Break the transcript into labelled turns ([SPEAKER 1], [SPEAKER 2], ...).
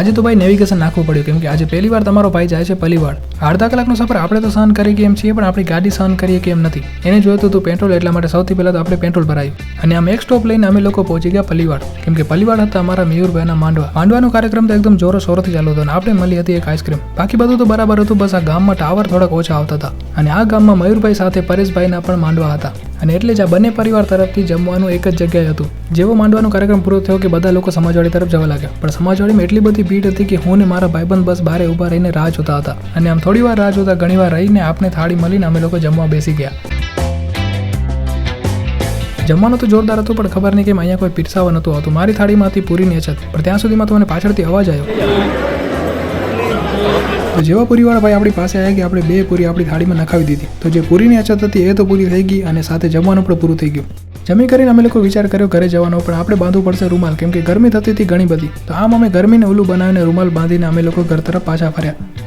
[SPEAKER 1] આજે તો ભાઈ નેવિગેશન નાખવું પડ્યું, કેમ કે આજે પહેલી વાર તમારો ભાઈ જાય છે પલીવાડ અડધા કલાકનો સફર આપણે તો સહન કરી કે એમ છીએ, પણ આપણી ગાડી સહન કરીએ કે એમ નથી. એને જોયું હતું પેટ્રોલ એટલા માટે સૌથી પહેલાં તો આપણે પેટ્રોલ ભરાયું. અને આમ એક સ્ટોપ લઈને અમે લોકો પહોંચી ગયા પલીવાડ કેમ કે પલીવાડ હતા અમારા મયુરભાઈના માંડવા. માંડવાનો કાર્યક્રમ તો એકદમ જોરો શોરોથી ચાલુ હતો અને આપણે મળી હતી એક આઈસ્ક્રીમ બાકી બધું તો બરાબર હતું, બસ આ ગામમાં ટાવર થોડાક ઓછા આવતા હતા. અને આ ગામમાં મયુરભાઈ સાથે પરેશભાઈના પણ માંડવા હતા. અને એટલે જ આ બંને પરિવાર તરફથી જમવાનું એક જ જગ્યાએ હતું. જેવો માંડવાનો કાર્યક્રમ પૂરો થયો કે બધા લોકો સમાજવાડી તરફ જવા લાગ્યા. પણ સમાજવાડીમાં એટલી બધી ભીડ હતી કે હું ને મારા ભાઈબંધ બસ બારે ઊભા રહીને રાહ જોતા હતા. અને આમ થોડી વાર રાહ જોતા ઘણી વાર રહીને આપને થાળી મળીને અમે લોકો જમવા બેસી ગયા. જમવાનું તો જોરદાર હતું, પણ ખબર નહીં કેમ અહીંયા કોઈ પીરસાવા નહોતું આવતું. મારી થાળીમાંથી પૂરીની અછત. પણ ત્યાં સુધીમાં તો મને પાછળથી અવાજ આવ્યો. તો જેવા પૂરીવાળા ભાઈ આપણી પાસે આવ્યા કે આપણે બે પૂરી આપણી થાળીમાં નખાવી દીધી. તો જે પૂરીની અછત હતી એ તો પૂરી થઈ ગઈ અને સાથે જમવાનું પણ પૂરું થઈ ગયું. જમી કરીને અમે લોકો વિચાર કર્યો ઘરે જવાનો, પણ આપણે બાંધવું પડશે રૂમાલ, કેમ કે ગરમી થતી હતી ઘણી બધી. તો આમ અમે ગરમીને ઓલું બનાવીને રૂમાલ બાંધીને અમે લોકો ઘર તરફ પાછા ફર્યા.